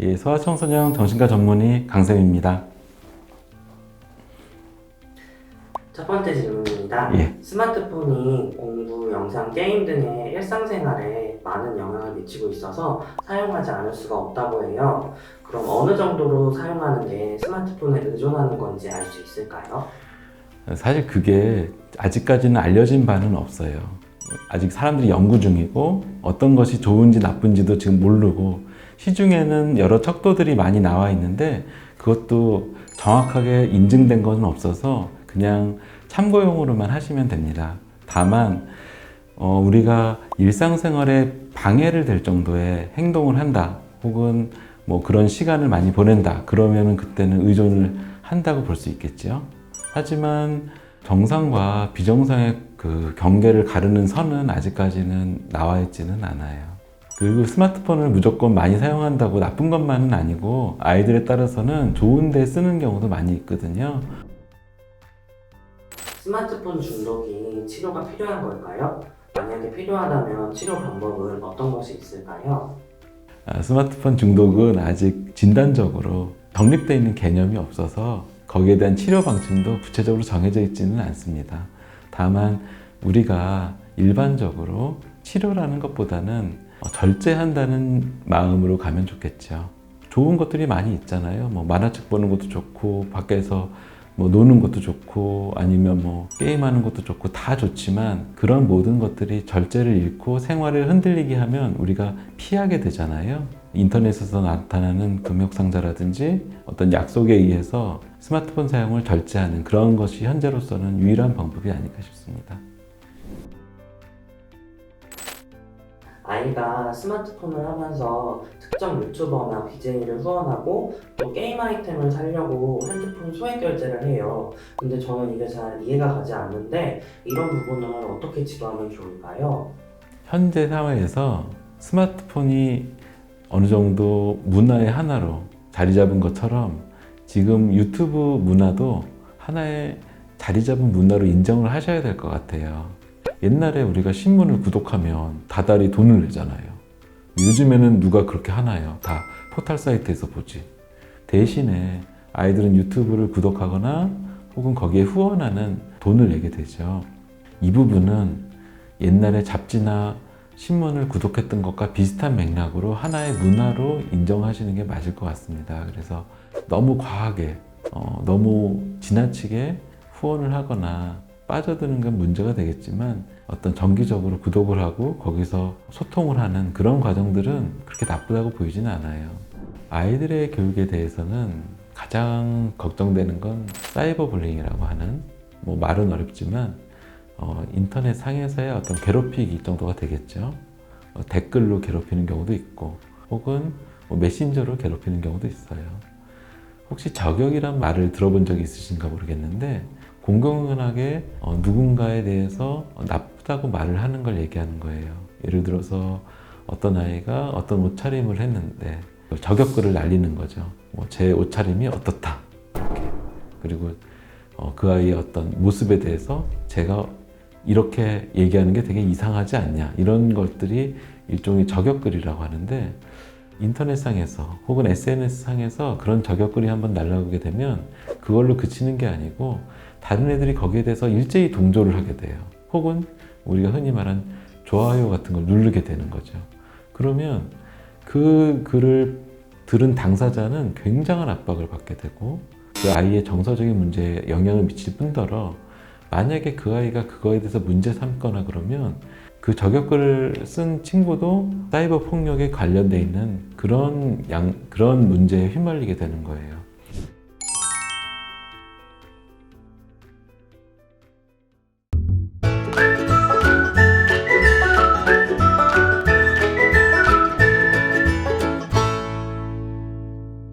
예, 소아청소년 정신과 전문의 강쌤입니다. 첫 번째 질문입니다. 예. 스마트폰이 공부, 영상, 게임 등의 일상생활에 많은 영향을 미치고 있어서 사용하지 않을 수가 없다고 해요. 그럼 어느 정도로 사용하는 게 스마트폰에 의존하는 건지 알 수 있을까요? 사실 그게 아직까지는 알려진 바는 없어요. 아직 사람들이 연구 중이고 어떤 것이 좋은지 나쁜지도 지금 모르고 시중에는 여러 척도들이 많이 나와 있는데 그것도 정확하게 인증된 것은 없어서 그냥 참고용으로만 하시면 됩니다. 다만 어, 우리가 일상생활에 방해를 될 정도의 행동을 한다 혹은 뭐 그런 시간을 많이 보낸다 그러면은 그때는 의존을 한다고 볼 수 있겠죠. 하지만 정상과 비정상의 그 경계를 가르는 선은 아직까지는 나와 있지는 않아요. 그리고 스마트폰을 무조건 많이 사용한다고 나쁜 것만은 아니고 아이들에 따라서는 좋은 데 쓰는 경우도 많이 있거든요. 스마트폰 중독이 치료가 필요한 걸까요? 만약에 필요하다면 치료 방법은 어떤 것이 있을까요? 아, 스마트폰 중독은 아직 진단적으로 정립되어 있는 개념이 없어서 거기에 대한 치료 방침도 구체적으로 정해져 있지는 않습니다. 다만 우리가 일반적으로 치료라는 것보다는 어, 절제한다는 마음으로 가면 좋겠죠. 좋은 것들이 많이 있잖아요. 뭐 만화책 보는 것도 좋고 밖에서 뭐 노는 것도 좋고 아니면 뭐 게임하는 것도 좋고 다 좋지만 그런 모든 것들이 절제를 잃고 생활을 흔들리게 하면 우리가 피하게 되잖아요. 인터넷에서 나타나는 금욕상자라든지 어떤 약속에 의해서 스마트폰 사용을 절제하는 그런 것이 현재로서는 유일한 방법이 아닐까 싶습니다. 아이가 스마트폰을 하면서 특정 유튜버나 BJ를 후원하고 또 게임 아이템을 사려고 핸드폰 소액 결제를 해요. 근데 저는 이게 잘 이해가 가지 않는데 이런 부분을 어떻게 지도하면 좋을까요? 현재 사회에서 스마트폰이 어느 정도 문화의 하나로 자리 잡은 것처럼 지금 유튜브 문화도 하나의 자리 잡은 문화로 인정을 하셔야 될 것 같아요. 옛날에 우리가 신문을 구독하면 다달이 돈을 내잖아요. 요즘에는 누가 그렇게 하나요? 다 포털 사이트에서 보지. 대신에 아이들은 유튜브를 구독하거나 혹은 거기에 후원하는 돈을 내게 되죠. 이 부분은 옛날에 잡지나 신문을 구독했던 것과 비슷한 맥락으로 하나의 문화로 인정하시는 게 맞을 것 같습니다. 그래서 너무 과하게, 어, 너무 지나치게 후원을 하거나 빠져드는 건 문제가 되겠지만 어떤 정기적으로 구독을 하고 거기서 소통을 하는 그런 과정들은 그렇게 나쁘다고 보이지는 않아요. 아이들의 교육에 대해서는 가장 걱정되는 건 사이버 불링이라고 하는 뭐 말은 어렵지만 어, 인터넷 상에서의 어떤 괴롭히기 정도가 되겠죠. 어, 댓글로 괴롭히는 경우도 있고 혹은 뭐 메신저로 괴롭히는 경우도 있어요. 혹시 저격이란 말을 들어본 적이 있으신가 모르겠는데 공공연하게 어, 누군가에 대해서 나쁘다고 말을 하는 걸 얘기하는 거예요. 예를 들어서 어떤 아이가 어떤 옷차림을 했는데 저격글을 날리는 거죠. 뭐제 옷차림이 어떻다. 이렇게. 그리고 어, 그 아이의 어떤 모습에 대해서 제가 이렇게 얘기하는 게 되게 이상하지 않냐. 이런 것들이 일종의 저격글이라고 하는데 인터넷상에서 혹은 SNS상에서 그런 저격글이 한번 날라오게 되면 그걸로 그치는 게 아니고 다른 애들이 거기에 대해서 일제히 동조를 하게 돼요. 혹은 우리가 흔히 말한 좋아요 같은 걸 누르게 되는 거죠. 그러면 그 글을 들은 당사자는 굉장한 압박을 받게 되고 그 아이의 정서적인 문제에 영향을 미칠 뿐더러 만약에 그 아이가 그거에 대해서 문제 삼거나 그러면 그 저격글을 쓴 친구도 사이버 폭력에 관련돼 있는 그런 양 그런 문제에 휘말리게 되는 거예요.